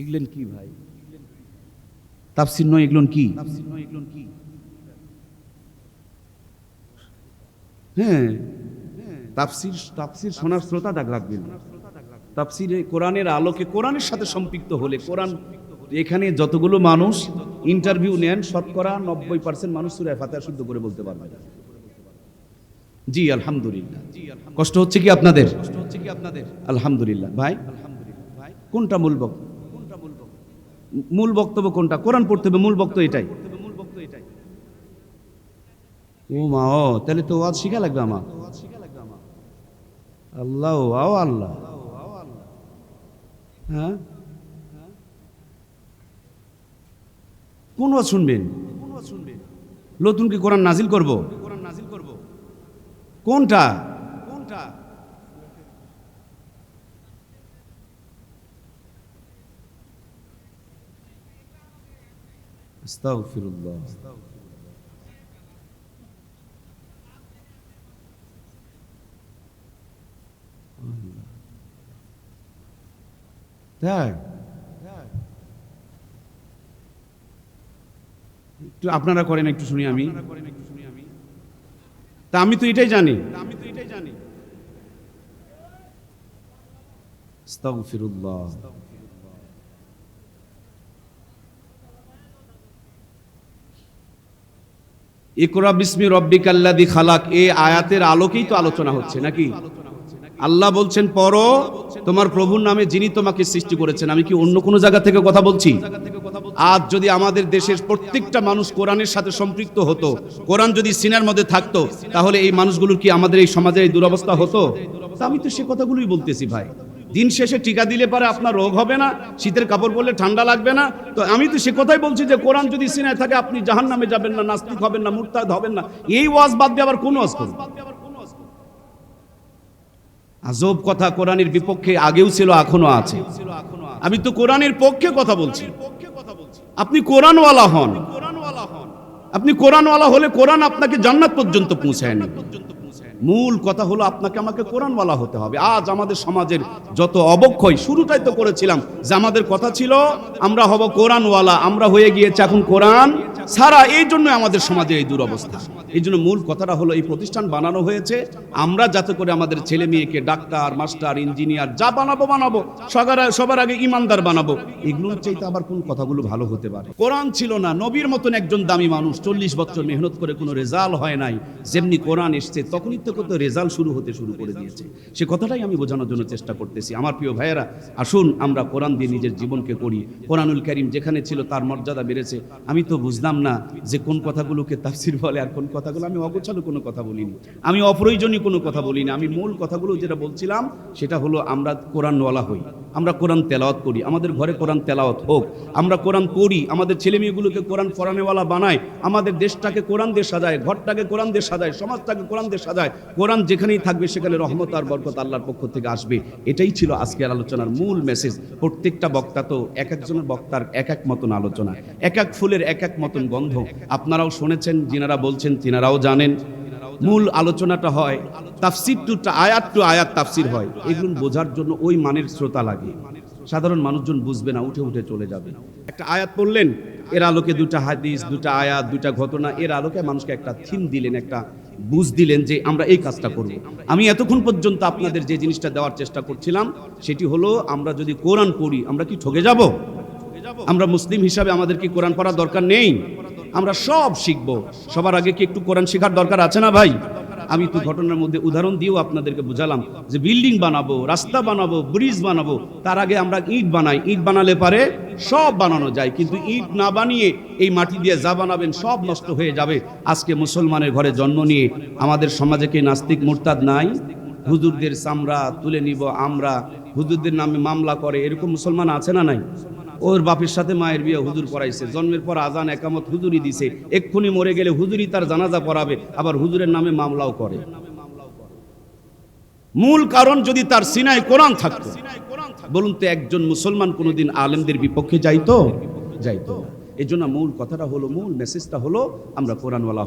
এগুলেন কি ভাই? তাফসির নয় এগুলোন কি? হ্যাঁ তাফসির তাফসির শোনার শ্রোতা দাগ লাগবে তাফসিরে কোরআনের আলোকে কোরআনের সাথে সম্পৃক্ত হলে কোরআন এখানে যতগুলো মানুষ ইন্টারভিউ নেন শতকরা নব্বই পার্সেন্ট মানুষ সুরায় ফাতেহা শুদ্ধ করে বলতে পারবে। না জি আলহামদুলিল্লাহ। কষ্ট হচ্ছে কি আপনাদের? কষ্ট হচ্ছে কি আপনাদের? আলহামদুলিল্লাহ ভাই আলহামদুলিল্লাহ। ভাই কোনটা মূল বক্তব্য? মূল বক্তব্য কোনটা? কোরআন পড়তে হবে, মূল বক্তব্য এটাই। ও মা ও, তাহলে তো ওয়াজ শিখা লাগবে আমার। আল্লাহ আও আল্লাহ। হ্যাঁ? কোন ওয়াজ শুনবেন? নতুন কি কোরআন নাজিল করব? কোনটা কোনটা? আস্তাগফিরুল্লাহ তাই একটু আপনারা করেন একটু শুনি আমি। তা আমি তো এটাই জানি। আমি তো এটাই জানি আস্তাগফিরুল্লাহ ইকরা বিসমি রব্বিকাল্লাযী খালাক। এই আয়াতের আলোকেই তো আলোচনা হচ্ছে, নাকি? আল্লাহ বলছেন, পড়ো, তোমার প্রভুর নামে যিনি তোমাকে সৃষ্টি করেছেন। আমি কি অন্য কোনো জায়গা থেকে কথা বলছি? আজ যদি আমাদের দেশের প্রত্যেকটা মানুষ কোরআনের সাথে সম্পৃক্ত হতো, কোরআন যদি সিনার মধ্যে থাকতো, তাহলে এই মানুষগুলোর কি আমাদের এই সমাজের এই দুরবস্থা হতো? আমি তো সে কথাগুলোই বলতেছি, ভাই। দিন শেষে টিকা দিলে পরে আপনার রোগ হবে না, শীতের কাপড় পরলে ঠান্ডা লাগবে না। তো আমি তো সে কথাই বলছি যে কোরআন যদি সিনায় থাকে, আপনি জাহান নামে যাবেন না, নাস্তিক হবেন না, মুরতাদ হবেন না। এই ওয়াজ বাদ দিয়ে আবার কোন ওয়াজ করুন আজব কথা কোরআনের বিপক্ষে আগেও ছিল, এখনও আছে। আমি তো কোরআনের পক্ষে কথা বলছি। আপনি কোরআনওয়ালা হন। আপনি কোরআনওয়ালা হলে কোরআন আপনাকে জান্নাত পর্যন্ত পৌঁছায় নেবে মূল কথা হলো আপনাকে আমাকে কোরআনওয়ালা হতে হবে। আজ আমাদের সমাজের যত অবক্ষয়, শুরুটাই তো করেছিলাম যে আমাদের কথা ছিল, আমরা হব কোরআনওয়ালা, আমরা হয়ে গিয়েছি এখন কোরআন সারা এই জন্য আমাদের সমাজে এই দুরবস্থা। এই জন্য মূল কথাটা হলো, এই প্রতিষ্ঠান বানানো হয়েছে। আমরা যাতে করে আমাদের ছেলে মেয়েকে ডাক্তার, মাস্টার, ইঞ্জিনিয়ার যা বানাবো বানাবো। সবার সবার আগে ইমানদার বানাবো। এগুলোর চাইতে আবার কোন কথাগুলো ভালো হতে পারে? কোরআন ছিল না। নবীর মতন একজন দামি মানুষ, চল্লিশ বছর মেহনত করে কোনো রেজাল্ট হয় নাই। যেমনি কোরআন এসছে, তখনই তো কত রেজাল্ট শুরু হতে শুরু করে দিয়েছে। সে কথাটাই আমি বোঝানোর জন্য চেষ্টা করতেছি। আমার প্রিয় ভাইয়েরা, আসুন আমরা কোরআন দিয়ে নিজের জীবনকে করি। কোরআনুল করিম যেখানে ছিল তার মর্যাদা বেড়েছে। আমি তো বুঝলাম না যে কোন কথাগুলোকে তাফসির বলে আর কোন কথাগুলো আমি অগোছালো কোনো কথা বলিনি। আমি অপ্রয়োজনীয় কোনো কথা বলিনি। আমি মূল কথাগুলো যেটা বলছিলাম, সেটা হলো আমরা কোরআনওয়ালা হই। আমরা কোরআন তেলাওয়াত করি, আমাদের ঘরে কোরআন তেলাওয়াত হোক, আমরা কোরআন পড়ি, আমাদের ছেলে মেয়েগুলোকে কোরআন পড়ানেওয়ালা বানায় আমাদের দেশটাকে কোরআন দিয়ে সাজায়, ঘরটাকে কোরআন দিয়ে সাজায়, সমাজটাকে কোরআন দিয়ে সাজায়, কোরআন যেখানেই থাকবে সেখানে রহমত আর বরকত আল্লাহর পক্ষ থেকে আসবে। এটাই ছিল আজকের আলোচনার মূল মেসেজ প্রত্যেকটা বক্তা তো এক একজনের বক্তার এক এক মতন আলোচনা, এক এক ফুলের এক এক মতন গন্ধ। আপনারাও শুনেছেন, যিনারা বলছেন, তিনারাও জানেন। মূল আলোচনাটা হয়, তাফসির টু আয়াত টু আয়াত তাফসির হয়। এগুলো বোঝার জন্য ওই মানের শ্রোতা লাগে। সাধারণ মানুষজন বুঝবে না, উঠে উঠে চলে যাবে। একটা আয়াত পড়লেন, এর আলোকে দুটা হাদিস, দুটা আয়াত, দুটা ঘটনা, এর আলোকে মানুষকে একটা থিম দিলেন, একটা বুঝ দিলেন যে আমরা এই কাজটা করব। আমি এতক্ষণ পর্যন্ত আপনাদের যে জিনিসটা দেওয়ার চেষ্টা করছিলাম, সেটি হলো আমরা যদি কোরআন পড়ি, আমরা কি ঠকে যাব? আমরা মুসলিম হিসাবে আমাদের কি কোরআন পড়ার দরকার নেই? আমরা সব শিখব। সবার আগে কি একটু কোরআন শেখার দরকার আছে না ভাই? আমি তো ঘটনার মধ্যে উদাহরণ দিয়েও আপনাদেরকে বুঝালাম যে বিল্ডিং বানাবো, রাস্তা বানাবো, ব্রিজ বানাবো, তার আগে আমরা ইট বানাই। ইট বানালে পারে সব বানানো যায়, কিন্তু ইট না বানিয়ে এই মাটি দিয়ে যা বানাবেন সব নষ্ট হয়ে যাবে। আজকে মুসলমানের ঘরে জন্ম নিয়ে আমাদের সমাজে কি নাস্তিক মোরতাদ নাই? হুজুরদের চামড়া তুলে নিব আমরা। হুজুরদের নামে মামলা করে, এরকম মুসলমান আছে না নাই? ওর বাপের সাথে মায়ের বিয়ে হুজুর পড়াইছে। জন্মের পর আজান, একামত হুজুরি দিছে। এক্ষুনি মরে গেলে হুজুরি তার জানাজা পড়াবে, আবার হুজুরের নামে মামলাও করে। মূল কারণ যদি তার সিনায় কোরআন থাকতো, বলুন তো একজন মুসলমান কোনোদিন আলেমদের বিপক্ষে যাইতো? যাইতো এই জন্য মূল কথাটা হলো, মূল মেসেজটা হলো, আমরা কোরআনওয়ালা